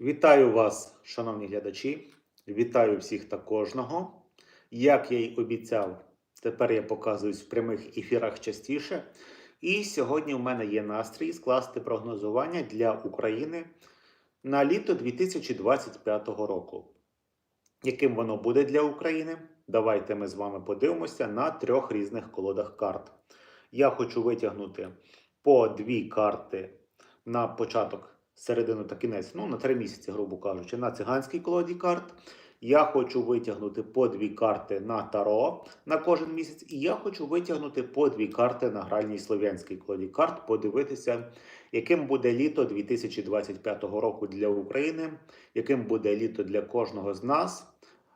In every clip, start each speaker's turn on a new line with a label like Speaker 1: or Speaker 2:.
Speaker 1: Вітаю вас, шановні глядачі. Вітаю всіх та кожного. Як я й обіцяв, тепер я показуюсь в прямих ефірах частіше. І сьогодні у мене є настрій скласти прогнозування для України на літо 2025 року. Яким воно буде для України? Давайте ми з вами подивимося на трьох різних колодах карт. Я хочу витягнути по дві карти на початок середину та кінець, ну на три місяці, грубо кажучи, на циганській колоді карт. Я хочу витягнути по дві карти на таро на кожен місяць, і я хочу витягнути по дві карти на гральній слов'янській колоді карт, подивитися, яким буде літо 2025 року для України, яким буде літо для кожного з нас.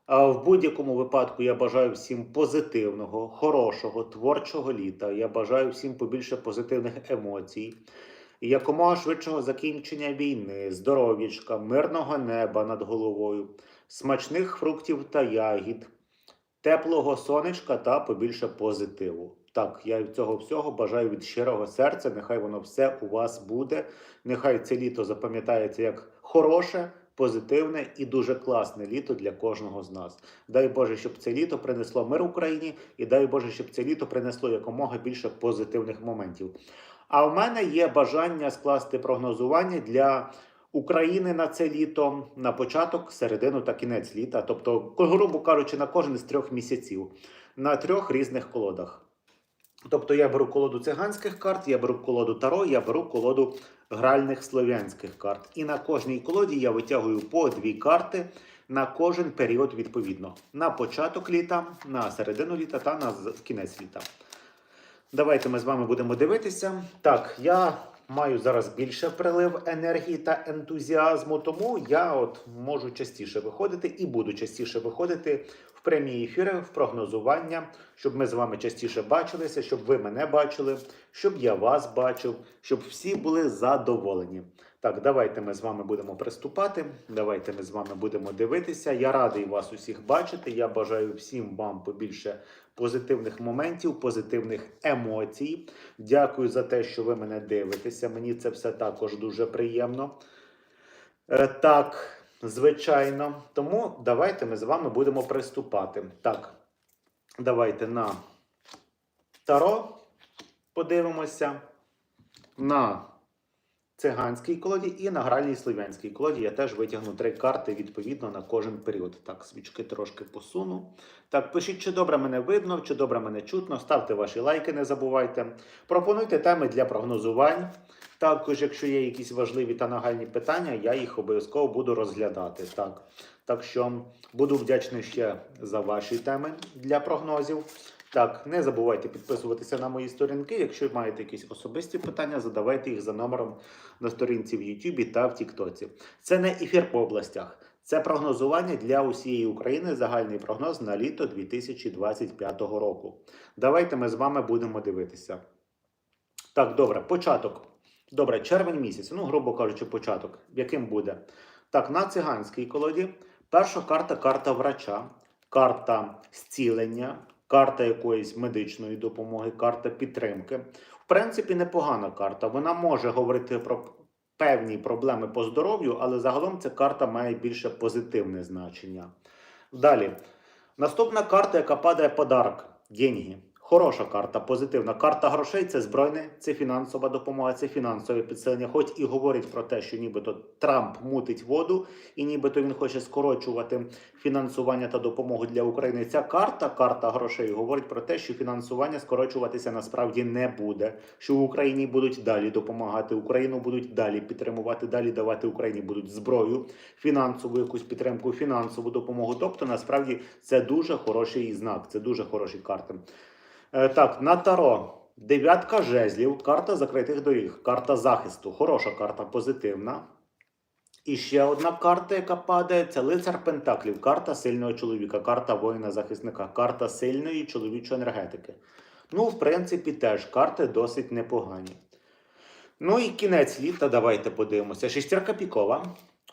Speaker 1: А в будь-якому випадку я бажаю всім позитивного, хорошого, творчого літа. Я бажаю всім побільше позитивних емоцій і якомога швидшого закінчення війни, здоров'ячка, мирного неба над головою, смачних фруктів та ягід, теплого сонечка та побільше позитиву. Так, я цього всього бажаю від щирого серця. Нехай воно все у вас буде. Нехай це літо запам'ятається як хороше, позитивне і дуже класне літо для кожного з нас. Дай Боже, щоб це літо принесло мир Україні, і дай Боже, щоб це літо принесло якомога більше позитивних моментів. А в мене є бажання скласти прогнозування для України на це літо на початок, середину та кінець літа, тобто, грубо кажучи, на кожен з трьох місяців на трьох різних колодах. Тобто я беру колоду циганських карт, я беру колоду таро, я беру колоду гральних слов'янських карт. І на кожній колоді я витягую по дві карти на кожен період відповідно: на початок літа, на середину літа та на кінець літа. Давайте ми з вами будемо дивитися. Так, я маю зараз більше прилив енергії та ентузіазму, тому я от можу частіше виходити і буду частіше виходити в прямі ефіри, в прогнозування, щоб ми з вами частіше бачилися, щоб ви мене бачили, щоб я вас бачив, щоб всі були задоволені. Так, давайте ми з вами будемо приступати. Давайте ми з вами будемо дивитися. Я радий вас усіх бачити. Я бажаю всім вам побільше позитивних моментів, позитивних емоцій. Дякую за те, що ви мене дивитеся. Мені це все також дуже приємно. Е, Так, звичайно. Тому давайте ми з вами будемо приступати. Так, давайте на Таро подивимося. На циганській колоді і на гральній слов'янській колоді я теж витягну три карти відповідно на кожен період. Так, свічки трошки посуну. Так, пишіть, чи добре мене видно, чи добре мене чутно. Ставте ваші лайки, не забувайте. Пропонуйте теми для прогнозувань. Також, якщо є якісь важливі та нагальні питання, я їх обов'язково буду розглядати. Так, так що буду вдячний ще за ваші теми для прогнозів. Так, не забувайте підписуватися на мої сторінки. Якщо маєте якісь особисті питання, задавайте їх за номером на сторінці в Ютубі та в Тіктоці. Це не ефір по областях, це прогнозування для усієї України. Загальний прогноз на літо 2025 року. Давайте ми з вами будемо дивитися. Так, добре, початок. Добре, червень місяць, ну, грубо кажучи, початок. Яким буде? Так, на циганській колоді перша карта карта врача, карта зцілення, карта якоїсь медичної допомоги, карта підтримки. В принципі, непогана карта. Вона може говорити про певні проблеми по здоров'ю, але загалом ця карта має більше позитивне значення. Далі. Наступна карта, яка падає подарок. Деньги. Хороша карта, позитивна. Карта грошей це збройне, це фінансова допомога, це фінансове підсилення. Хоч і говорить про те, що нібито Трамп мутить воду, і нібито він хоче скорочувати фінансування та допомогу для України. Ця карта, карта грошей, говорить про те, що фінансування скорочуватися насправді не буде. Що в Україні будуть далі допомагати, Україну будуть далі підтримувати, далі давати Україні будуть зброю, фінансову якусь підтримку, фінансову допомогу. Тобто, насправді це дуже хороший знак, це дуже хороші карти. Е, Так, на Таро. Дев'ятка жезлів, карта закритих доріг, карта захисту. Хороша карта, позитивна. І ще одна карта, яка падає, це лицар Пентаклів, карта сильного чоловіка, карта воїна-захисника, карта сильної чоловічої енергетики. Ну, в принципі, теж карти досить непогані. Ну і кінець літа, давайте подивимося. Шестерка пікова,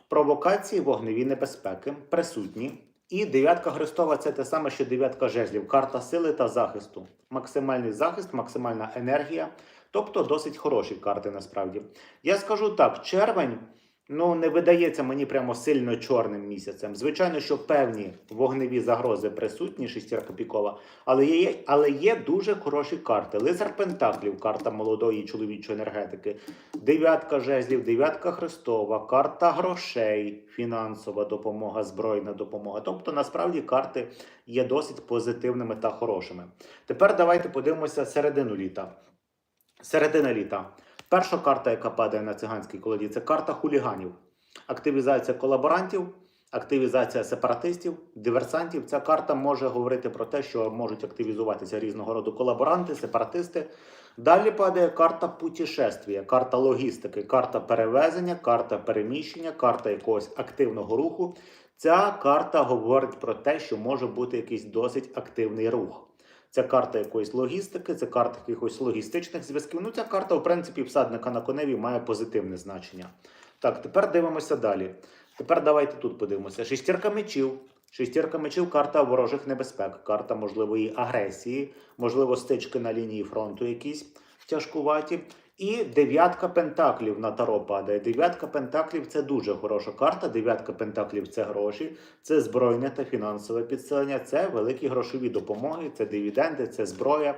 Speaker 1: провокації, вогневі небезпеки, присутні. І дев'ятка Христова це те саме, що дев'ятка жезлів, карта сили та захисту. Максимальний захист, максимальна енергія. Тобто досить хороші карти насправді. Я скажу так: червень ну не видається мені прямо сильно чорним місяцем. Звичайно, що певні вогневі загрози присутні, шістірка пікова, але є, але є дуже хороші карти. Лицар Пентаклів, карта молодої чоловічої енергетики, дев'ятка жезлів, дев'ятка Христова, карта грошей, фінансова допомога, збройна допомога. Тобто, насправді, карти є досить позитивними та хорошими. Тепер давайте подивимося середину літа. Середина літа. Перша карта, яка падає на циганській колоді, це карта хуліганів. Активізація колаборантів, активізація сепаратистів, диверсантів. Ця карта може говорити про те, що можуть активізуватися різного роду колаборанти, сепаратисти. Далі падає карта путешествія, карта логістики, карта перевезення, карта переміщення, карта якогось активного руху. Ця карта говорить про те, що може бути якийсь досить активний рух. Це карта якоїсь логістики, це карта якихось логістичних зв'язків. Ну, ця карта, в принципі, всадника на коневі має позитивне значення. Так, тепер дивимося далі. Тепер давайте тут подивимося. Шістірка мечів. Шістірка мечів карта ворожих небезпек, карта можливої агресії, можливо, стички на лінії фронту якісь тяжкуваті. І дев'ятка пентаклів на таро падає. Дев'ятка пентаклів це дуже хороша карта. Дев'ятка пентаклів це гроші, це збройне та фінансове підсилення, це великі грошові допомоги, це дивіденди, це зброя.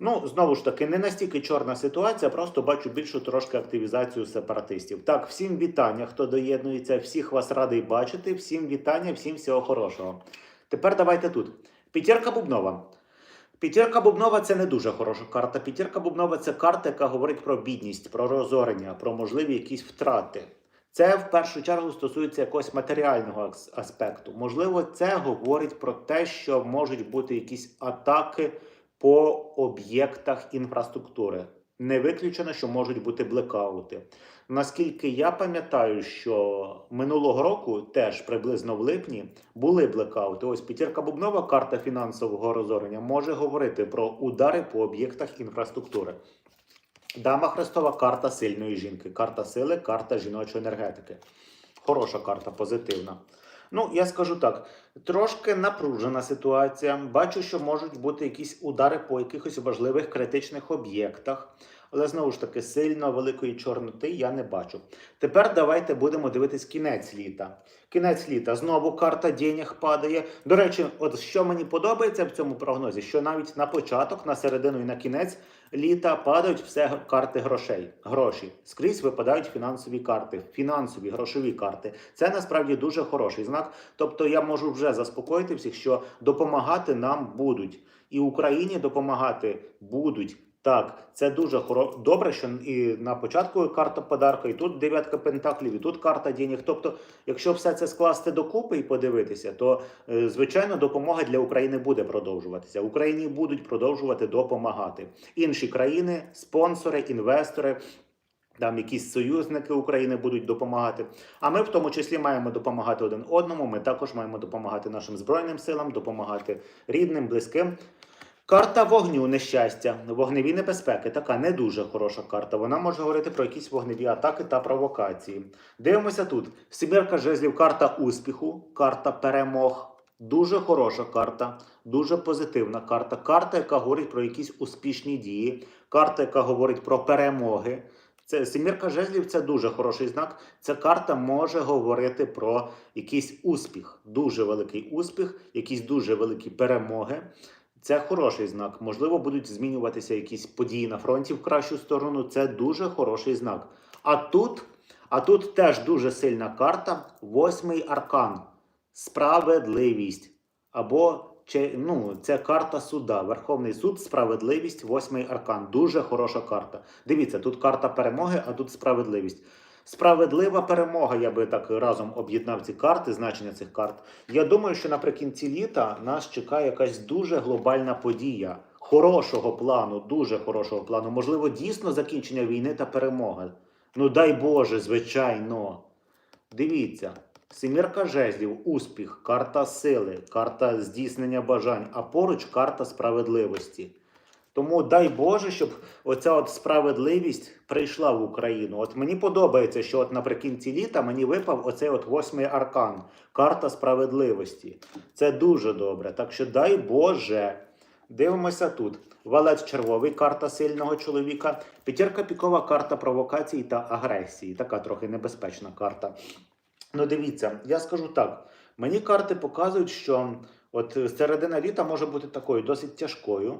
Speaker 1: Ну, знову ж таки, не настільки чорна ситуація, просто бачу більшу трошки активізацію сепаратистів. Так, всім вітання, хто доєднується, всіх вас радий бачити, всім вітання, всім всього хорошого. Тепер давайте тут. П'ятірка Бубнова. П'ятірка Бубнова це не дуже хороша карта. П'ятірка Бубнова це карта, яка говорить про бідність, про розорення, про можливі якісь втрати. Це в першу чергу стосується якогось матеріального аспекту. Можливо, це говорить про те, що можуть бути якісь атаки по об'єктах інфраструктури. Не виключено, що можуть бути блекаути. Наскільки я пам'ятаю, що минулого року, теж приблизно в липні, були блекаути. Ось п'ятірка бубнова карта фінансового розорення може говорити про удари по об'єктах інфраструктури. Дама Христова карта сильної жінки, карта сили, карта жіночої енергетики. Хороша карта, позитивна. Ну, я скажу так: трошки напружена ситуація. Бачу, що можуть бути якісь удари по якихось важливих критичних об'єктах. Але знову ж таки, сильно великої чорноти я не бачу. Тепер давайте будемо дивитись кінець літа. Кінець літа знову карта денег падає. До речі, от що мені подобається в цьому прогнозі, що навіть на початок, на середину і на кінець літа падають все карти грошей. Гроші скрізь випадають фінансові карти, фінансові грошові карти. Це насправді дуже хороший знак. Тобто я можу вже заспокоїти всіх, що допомагати нам будуть, і Україні допомагати будуть. Так, це дуже хоро... добре, що і на початку карта подарка, і тут дев'ятка пентаклів, і тут карта денег. Тобто, якщо все це скласти докупи і подивитися, то е, звичайно допомога для України буде продовжуватися. Україні будуть продовжувати допомагати. Інші країни, спонсори, інвестори. Там якісь союзники України будуть допомагати. А ми в тому числі маємо допомагати один одному. Ми також маємо допомагати нашим збройним силам, допомагати рідним, близьким. Карта вогню нещастя, вогневі небезпеки. Така не дуже хороша карта. Вона може говорити про якісь вогневі атаки та провокації. Дивимося тут. Сімірка жезлів, карта успіху, карта перемог. Дуже хороша карта, дуже позитивна карта. Карта, яка говорить про якісь успішні дії, карта, яка говорить про перемоги. Це Семірка жезлів це дуже хороший знак. Ця карта може говорити про якийсь успіх, дуже великий успіх, якісь дуже великі перемоги. Це хороший знак. Можливо, будуть змінюватися якісь події на фронті в кращу сторону. Це дуже хороший знак. А тут, а тут теж дуже сильна карта. Восьмий аркан. Справедливість. Або чи, ну, це карта суда. Верховний суд, справедливість, восьмий аркан. Дуже хороша карта. Дивіться, тут карта перемоги, а тут справедливість. Справедлива перемога, я би так разом об'єднав ці карти, значення цих карт. Я думаю, що наприкінці літа нас чекає якась дуже глобальна подія. Хорошого плану, дуже хорошого плану. Можливо, дійсно закінчення війни та перемога. Ну дай Боже, звичайно. Дивіться, Семірка жезлів, успіх, карта сили, карта здійснення бажань, а поруч карта справедливості. Тому дай Боже, щоб оця от справедливість прийшла в Україну. От мені подобається, що от наприкінці літа мені випав оцей от восьмий аркан, карта справедливості. Це дуже добре. Так що дай Боже, Дивимося тут. Валець червовий, карта сильного чоловіка. П'ятірка пікова, карта провокації та агресії. Така трохи небезпечна карта. Ну, дивіться, я скажу так. Мені карти показують, що от середина літа може бути такою досить тяжкою.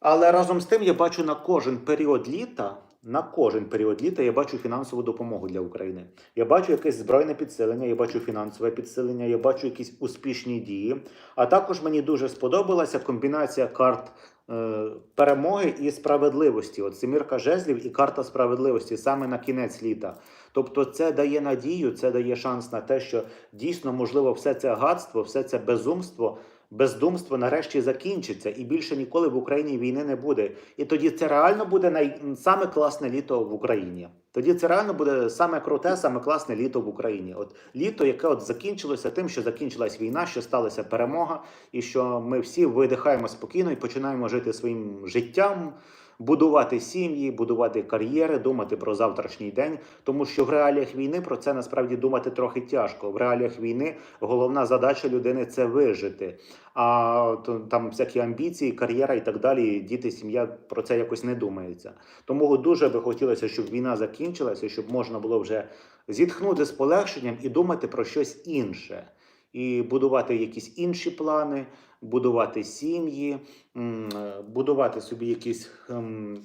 Speaker 1: Але разом з тим я бачу на кожен період літа, на кожен період літа я бачу фінансову допомогу для України. Я бачу якесь збройне підсилення, я бачу фінансове підсилення, я бачу якісь успішні дії. А також мені дуже сподобалася комбінація карт е, перемоги і справедливості. От семірка жезлів і карта справедливості саме на кінець літа. Тобто, це дає надію, це дає шанс на те, що дійсно можливо все це гадство, все це безумство. Бездумство нарешті закінчиться, і більше ніколи в Україні війни не буде. І тоді це реально буде най... саме класне літо в Україні. Тоді це реально буде саме круте, саме класне літо в Україні. От літо, яке от закінчилося тим, що закінчилась війна, що сталася перемога, і що ми всі видихаємо спокійно і починаємо жити своїм життям, будувати сім'ї, будувати кар'єри, думати про завтрашній день. Тому що в реаліях війни про це насправді думати трохи тяжко. В реаліях війни головна задача людини це вижити. А то, там всякі амбіції, кар'єра і так далі. Діти, сім'я про це якось не думається. Тому дуже би хотілося, щоб війна закінчилася, щоб можна було вже зітхнути з полегшенням і думати про щось інше. І будувати якісь інші плани, будувати сім'ї, е, будувати собі якісь ем,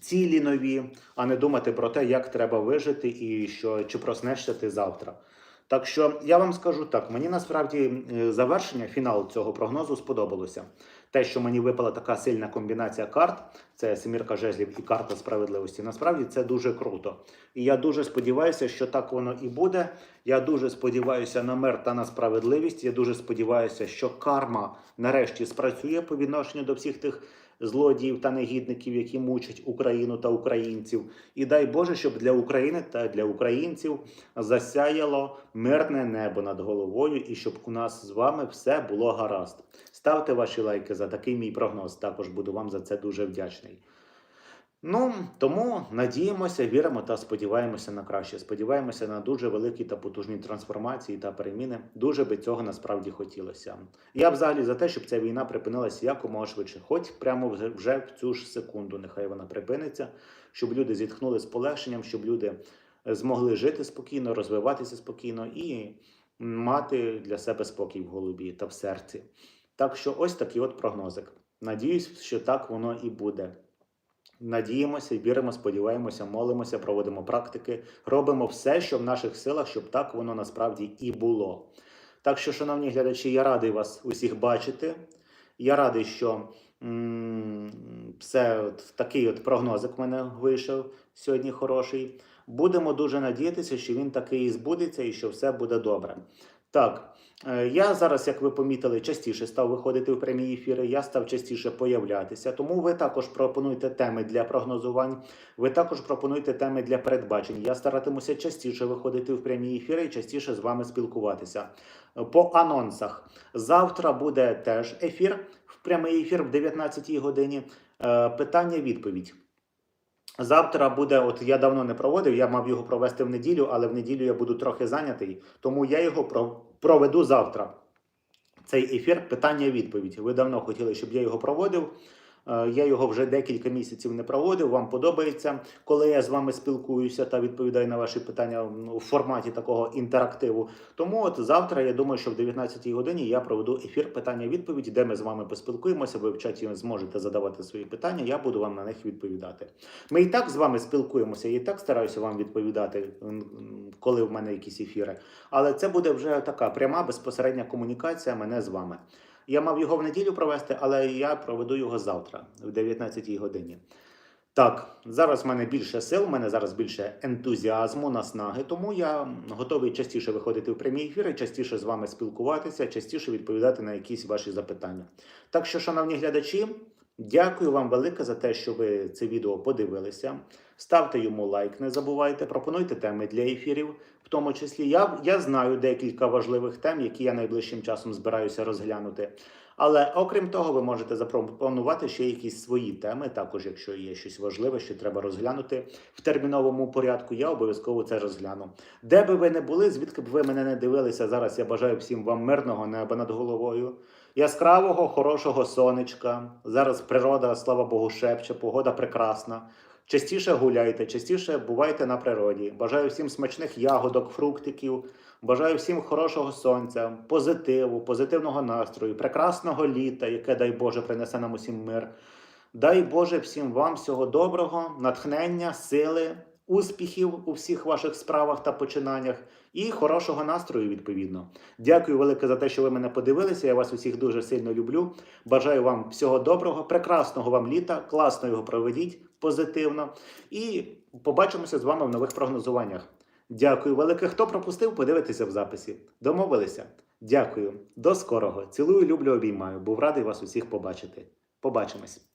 Speaker 1: цілі нові, а не думати про те, як треба вижити і що чи проснешся ти завтра. Так що я вам скажу так: мені насправді е, завершення, фінал цього прогнозу сподобалося. Те, що мені випала така сильна комбінація карт, це семірка жезлів і карта справедливості. Насправді це дуже круто. І я дуже сподіваюся, що так воно і буде. Я дуже сподіваюся на мир та на справедливість. Я дуже сподіваюся, що карма нарешті спрацює по відношенню до всіх тих злодіїв та негідників, які мучать Україну та українців. І дай Боже, щоб для України та для українців засяяло мирне небо над головою, і щоб у нас з вами все було гаразд. Ставте ваші лайки за такий мій прогноз. Також буду вам за це дуже вдячний. Ну, тому надіємося, віримо та сподіваємося на краще. Сподіваємося на дуже великі та потужні трансформації та переміни. Дуже би цього насправді хотілося. Я взагалі за те, щоб ця війна припинилася якомога швидше, хоч прямо вже- вже в цю ж секунду, нехай вона припиниться, щоб люди зітхнули з полегшенням, щоб люди е, змогли жити спокійно, розвиватися спокійно і мати для себе спокій в голові та в серці. Так що ось такий от прогнозик. Надіюсь, що так воно і буде. Надіємося, віримо, сподіваємося, молимося, проводимо практики, робимо все, що в наших силах, щоб так воно насправді і було. Так що, шановні глядачі, я радий вас усіх бачити. Я радий, що все от такий от прогнозик в мене вийшов сьогодні хороший. Будемо дуже надіятися, що він такий і збудеться і що все буде добре. Так, я зараз, як ви помітили, частіше став виходити в прямі ефіри, я став частіше появлятися. Тому ви також пропонуйте теми для прогнозувань. Ви також пропонуйте теми для передбачень. Я старатимуся частіше виходити в прямі ефіри і частіше з вами спілкуватися. Е, По анонсах завтра буде теж ефір в прямий ефір в 19-й годині. Е, Питання-відповідь. Завтра буде, от я давно не проводив, я мав його провести в неділю, але в неділю я буду трохи зайнятий, тому я його про- проведу завтра. Цей ефір питання-відповідь. Ви давно хотіли, щоб я його проводив. Е, Я його вже декілька місяців не проводив. Вам подобається, коли я з вами спілкуюся та відповідаю на ваші питання ну, у форматі такого інтерактиву. Тому от завтра я думаю, що в 19-й годині я проведу ефір питання-відповідь, де ми з вами поспілкуємося. Ви в чаті зможете задавати свої питання. Я буду вам на них відповідати. Ми і так з вами спілкуємося, я і так стараюся вам відповідати, коли в мене якісь ефіри. Але це буде вже така пряма безпосередня комунікація мене з вами. Я мав його в неділю провести, але я проведу його завтра, в 19 годині. Так, зараз в мене більше сил, в мене зараз більше ентузіазму, наснаги, тому я готовий частіше виходити в прямі ефіри, частіше з вами спілкуватися, частіше відповідати на якісь ваші запитання. Так що, шановні глядачі, дякую вам велике за те, що ви це відео подивилися. Ставте йому лайк, не забувайте, пропонуйте теми для ефірів. В тому числі я, я знаю декілька важливих тем, які я найближчим часом збираюся розглянути. Але окрім того, ви можете запропонувати ще якісь свої теми. Також, якщо є щось важливе, що треба розглянути в терміновому порядку, я обов'язково це розгляну. Де би ви не були, звідки б ви мене не дивилися зараз, я бажаю всім вам мирного неба над головою. яскравого, хорошого сонечка. Зараз природа, слава Богу, шепче, погода прекрасна. Частіше гуляйте, частіше бувайте на природі. Бажаю всім смачних ягодок, фруктиків. Бажаю всім хорошого сонця, позитиву, позитивного настрою, прекрасного літа, яке, дай Боже, принесе нам усім мир. Дай Боже всім вам всього доброго, натхнення, сили, успіхів у всіх ваших справах та починаннях і хорошого настрою, відповідно. Дякую велике за те, що ви мене подивилися. Я вас усіх дуже сильно люблю. Бажаю вам всього доброго, прекрасного вам літа, класно його проведіть позитивно. І побачимося з вами в нових прогнозуваннях. Дякую велике. Хто пропустив, подивитися в записі. Домовилися. Дякую. До скорого. Цілую, люблю, обіймаю. Був радий вас усіх побачити. Побачимось.